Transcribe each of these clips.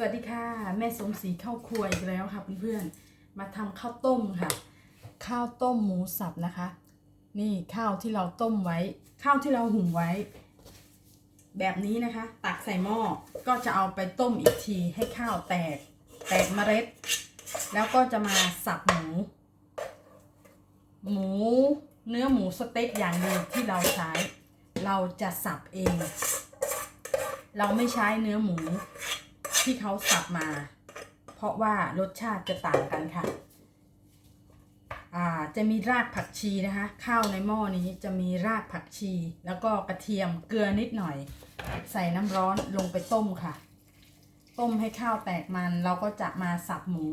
สวัสดีค่ะ แม่สมศรีเข้าครัวอีกแล้วค่ะเพื่อนๆมาทำข้าวต้มค่ะ ข้าวต้มหมูสับนะคะ นี่ข้าวที่เราต้มไว้ ข้าวที่เราหุงไว้ แบบนี้นะคะ ตักใส่หม้อก็จะเอาไปต้มอีกทีให้ข้าวแตก แตกเมล็ด แล้วก็จะมาสับหมู หมูเนื้อหมูสเต็กอย่างเดียวที่เราใช้ เราจะสับเอง เราไม่ใช้เนื้อหมู ที่เขาสับมา เพราะว่ารสชาติจะต่างกันค่ะ จะมีรากผักชีนะคะ ข้าวในหม้อนี้จะมีรากผักชี แล้วก็กระเทียมเกลือนิดหน่อย ใส่น้ำร้อนลงไปต้มค่ะ ต้มให้ข้าวแตกมันเราก็จะมาสับหมู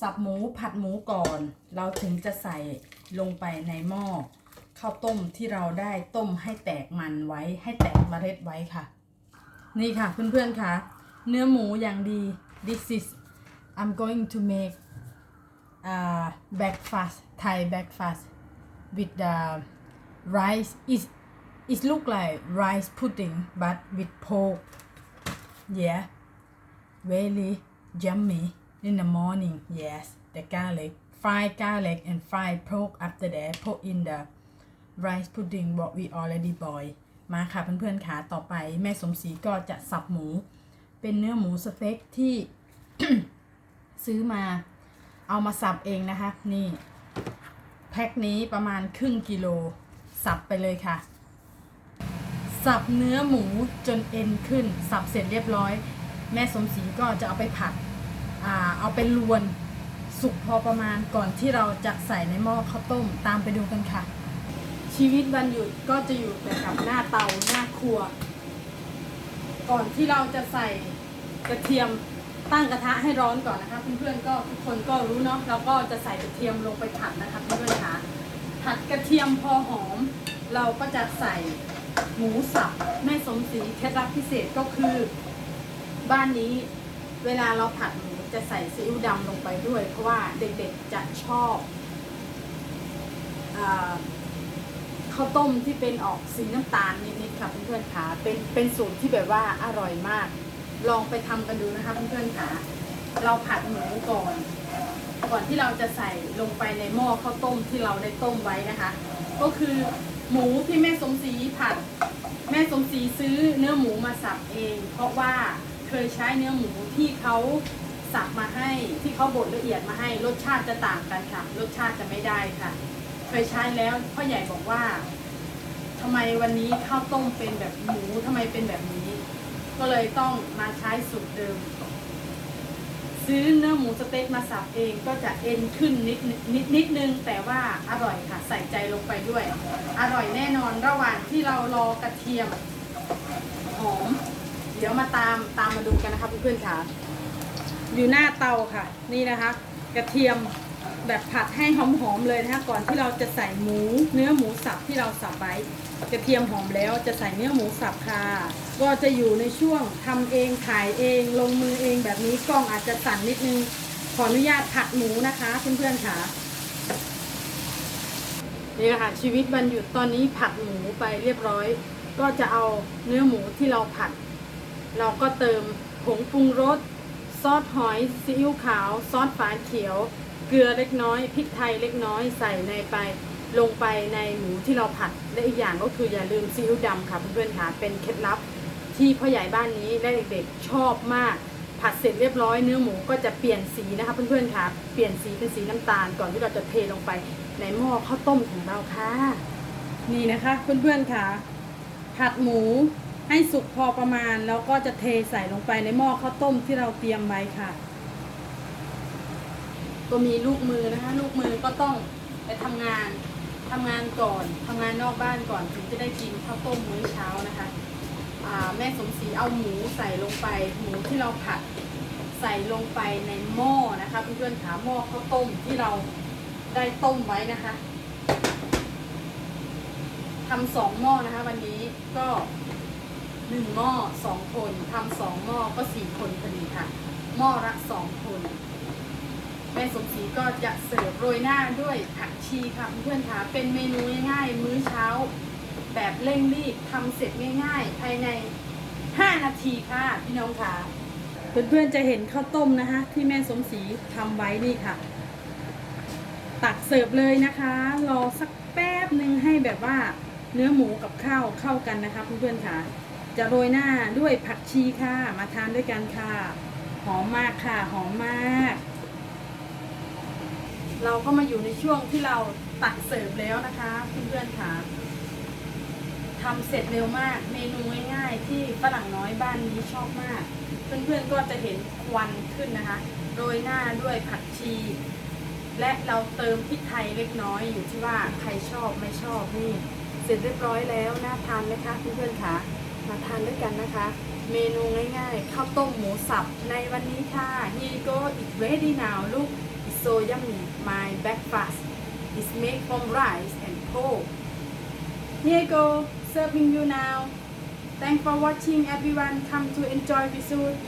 สับหมูผัดหมูก่อน เราถึงจะใส่ลงไปในหม้อข้าวต้มที่เราได้ต้มให้แตกมันไว้ให้แตกเมล็ดไว้ค่ะ นี่ค่ะเพื่อนๆค่ะ เนื้อหมูอย่างดี this is I'm going to make uh breakfast Thai breakfast with the rice is it look like rice pudding but with pork yeah very yummy in the morning yes the garlic fried garlic and fried pork after that put in the rice pudding what we already boil มาค่ะเพื่อนๆค่ะต่อไปแม่สมศรีก็จะสับหมู เป็นเนื้อหมูสเต็กที่ซื้อมาเอามาสับเองนะคะ นี่ แพ็คนี้ประมาณครึ่งกิโล สับไปเลยค่ะ สับเนื้อหมูจนเอ็นขึ้น สับเสร็จเรียบร้อย แม่สมศรีก็จะเอาไปผัดอ่าเอาไปลวนสุกพอประมาณก่อนที่เราจะใส่ในหม้อข้าวต้มตามไปดูกันค่ะ ชีวิตวันหยุดก็จะอยู่แต่กับหน้าเตาหน้าครัว ก่อนที่เราจะใส่กระเทียมตั้งกระทะให้ร้อนก่อนนะคะเพื่อนๆก็ทุกคนก็รู้เนาะเราก็จะใส่กระเทียมลงไปผัดนะคะเพื่อนๆค่ะผัดกระเทียมพอหอม เราก็จะใส่หมูสับแม่สมศรีเคล็ดลับพิเศษก็คือ บ้านนี้เวลาเราผัดหมูจะใส่ซีอิ๊วดำลงไปด้วย เพราะว่าเด็กๆจะชอบอา ข้าวต้มที่เป็นออกสีน้ำตาลนิดๆค่ะเพื่อนๆค่ะเป็นเป็นสูตรที่แบบว่าอร่อยมาก ลองไปทำกันดูนะคะเพื่อนๆค่ะเราผัดหมูก่อน ก่อนที่เราจะใส่ลงไปในหม้อข้าวต้มที่เราได้ต้มไว้นะคะ ก็คือหมูที่แม่สมศรีผัด แม่สมศรีซื้อเนื้อหมูมาสับเอง เพราะว่าเคยใช้เนื้อหมูที่เขาสับมาให้ที่เขาบดละเอียดมาให้รสชาติจะต่างกันค่ะ รสชาติจะไม่ได้ค่ะ เคยใช้แล้วพ่อใหญ่บอกว่าทำไมวันนี้ข้าวต้มเป็นแบบหมูทำไมเป็นแบบนี้ ก็เลยต้องมาใช้สูตรเดิม ซื้อเนื้อหมูสเต็กมาสับเองก็จะเอ็นขึ้นนิดนิดนิดนึง แต่ว่าอร่อยค่ะ ใส่ใจลงไปด้วย อร่อยแน่นอนระหว่างที่เรารอกระเทียมหอมเดี๋ยวมาตามตามมาดูกันนะคะเพื่อนๆค่ะ อยู่หน้าเตาค่ะ นี่นะคะ กระเทียม แบบผัดให้หอมๆเลยนะคะก่อนที่เราจะใส่หมูเนื้อหมูสับที่เราสับไว้กระเทียมหอมแล้วจะใส่เนื้อหมูสับค่ะก็จะอยู่ในช่วงทำเองถ่ายเอง ลงมือเองแบบนี้กล้องอาจจะสั่นนิดนึงขออนุญาตผัดหมูนะคะเพื่อนๆค่ะนี่ค่ะชีวิตวันหยุดตอนนี้ผัดหมูไปเรียบร้อย ก็จะเอาเนื้อหมูที่เราผัด เราก็เติมผงปรุงรสซอสหอยซีอิ๊วขาว ซอสฝาเขียว เกลือเล็กน้อยพริกไทยเล็กน้อยใส่ในไปลงไปในหมูที่เราผัดและอีกอย่างก็คืออย่าลืมซีอิ๊วดำค่ะเพื่อนๆค่ะเป็นเคล็ดลับที่พ่อใหญ่บ้านนี้และเด็กๆชอบมาก ผัดเสร็จเรียบร้อยเนื้อหมูก็จะเปลี่ยนสีนะคะเพื่อนๆค่ะเปลี่ยนสีเป็นสีน้ำตาล ก่อนที่เราจะเทลงไปในหม้อข้าวต้มของเราค่ะ นี่นะคะเพื่อนๆค่ะ ผัดหมูให้สุกพอประมาณ แล้วก็จะเทใส่ลงไปในหม้อข้าวต้มที่เราเตรียมไว้ค่ะ ก็มีลูกมือนะคะ ลูกมือก็ต้องไปทำงานทำงานก่อนทำงานนอกบ้านก่อนถึงจะได้กินข้าวต้มมื้อเช้านะคะอ่าแม่สมศรีเอาหมูใส่ลงไป หมูที่เราผัดใส่ลงไปในหม้อนะคะเพื่อนๆขาหม้อข้าวต้มที่เราได้ต้มไว้นะคะทำสองหม้อนะคะ วันนี้ก็หนึ่งหม้อสองคนทำสองหม้อก็สี่คนพอดีค่ะ หม้อละสองคน แม่สมศรีก็จะเสิร์ฟโรยหน้าด้วยผักชีค่ะเพื่อนๆค่ะเป็นเมนูง่ายๆ มื้อเช้า แบบเร่งรีบทำเสร็จง่ายๆ ภายใน 5 นาทีค่ะพี่น้องค่ะ เพื่อนๆจะเห็นข้าวต้มนะคะ ที่แม่สมศรีทำไว้นี่ค่ะ ตักเสิร์ฟเลยนะคะรอสักแป๊บหนึ่งให้แบบว่าเนื้อหมูกับข้าวเข้ากันนะคะเพื่อนๆค่ะ จะโรยหน้าด้วยผักชีค่ะ มาทานด้วยกันค่ะ หอมมากค่ะ หอมมาก เราก็มาอยู่ในช่วงที่เราตักเสิร์ฟแล้วนะคะเพื่อนๆค่ะทำเสร็จเร็วมากเมนูง่ายๆ ที่ฝรั่งน้อยบ้านนี้ชอบมาก เพื่อนๆก็จะเห็นควันขึ้นนะคะโรยหน้าด้วยผักชี และเราเติมพริกไทยเล็กน้อยอยู่ที่ว่าใครชอบไม่ชอบนี่ เสร็จเรียบร้อยแล้วน่าทานไหมคะเพื่อนๆคะมาทานด้วยกันนะคะ เมนูง่ายๆข้าวต้มหมูสับในวันนี้ค่ะ Here you go it's ready now look so yummy my breakfast. Is made from rice and pork. Here you go serving you now. Thanks for watching everyone. Come to enjoy with food